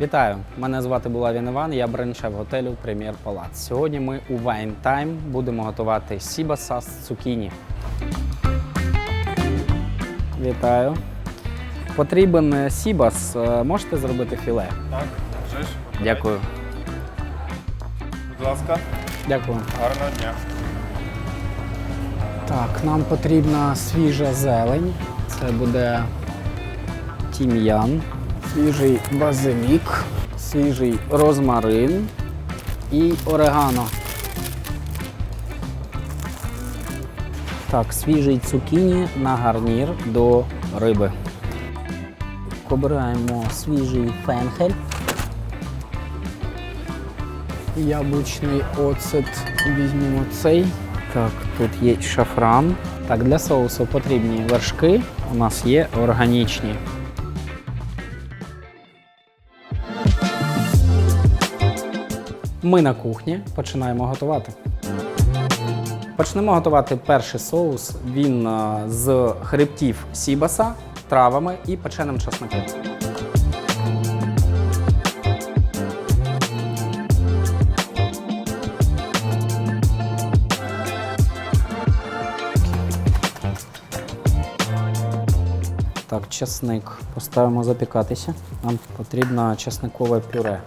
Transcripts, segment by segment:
Вітаю! Мене звати Булавін Іван, я бренд-шеф готелю Прем'єр Палац. Сьогодні ми у Wine Time будемо готувати сібаса з цукіні. Вітаю. Потрібен е, сібас. Е, Можете зробити філе? Так, вже ж. Дякую. Будь ласка, Дякую. гарного дня. Так, нам потрібна свіжа зелень. Це буде тім'ян, свіжий базилік, свіжий розмарин і орегано. Так, свіжий цукіні на гарнір до риби. Обираємо свіжий фенхель. Яблучний оцет візьмемо цей. Так, тут є шафран. Так, для соусу потрібні вершки. У нас є органічні. Ми на кухні починаємо готувати. Почнемо готувати перший соус. Він з хребтів сібаса, травами і печеним часником. Так, часник поставимо запікатися. Нам потрібно часникове пюре.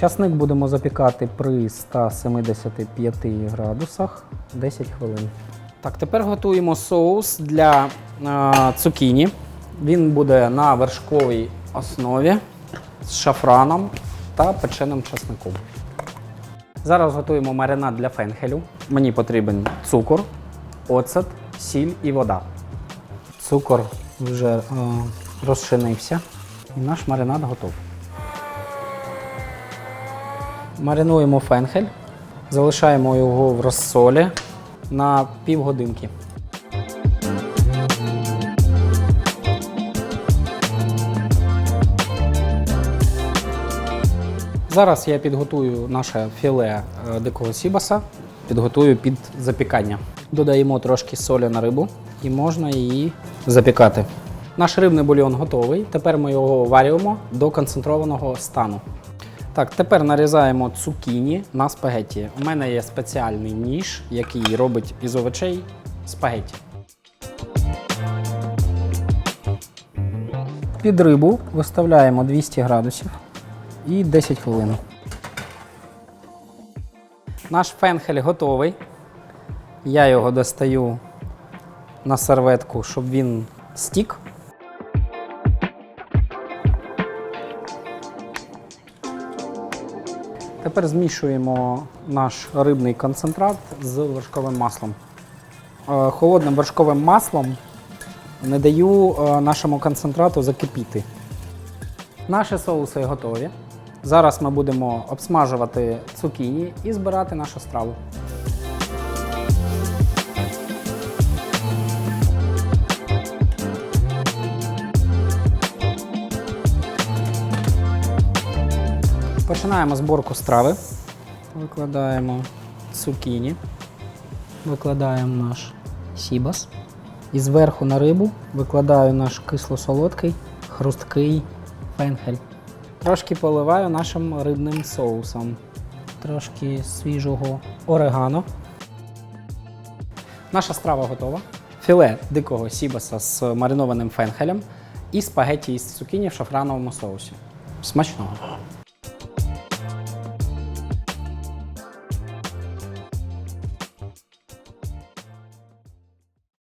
Часник будемо запікати при 175 градусах 10 хвилин. Так, тепер готуємо соус для е, цукіні. Він буде на вершковій основі з шафраном та печеним часником. Зараз готуємо маринад для фенхелю. Мені потрібен цукор, оцет, сіль і вода. Цукор вже е, розчинився і наш маринад готовий. Маринуємо фенхель, залишаємо його в розсолі на півгодинки. Зараз я підготую наше філе е, дикого сібаса, підготую під запікання. Додаємо трошки солі на рибу і можна її запікати. Наш рибний бульйон готовий. Тепер ми його варюємо до концентрованого стану. Так, тепер нарізаємо цукіні на спагетті. У мене є спеціальний ніж, який робить із овочей спагетті. Під рибу виставляємо 200 градусів і 10 хвилин. Наш фенхель готовий. Я його достаю на серветку, щоб він стік. Тепер змішуємо наш рибний концентрат з вершковим маслом. Е, Холодним вершковим маслом не даю е, нашому концентрату закипіти. Наші соуси готові. Зараз ми будемо обсмажувати цукіні і збирати нашу страву. Починаємо зборку страви. Викладаємо цукіні, викладаємо наш сібас. І зверху на рибу викладаю наш кисло-солодкий, хрусткий фенхель. Трошки поливаю нашим рибним соусом. Трошки свіжого орегано. Наша страва готова. Філе дикого сібаса з маринованим фенхелем і спагетті із цукіні в шафрановому соусі. Смачного!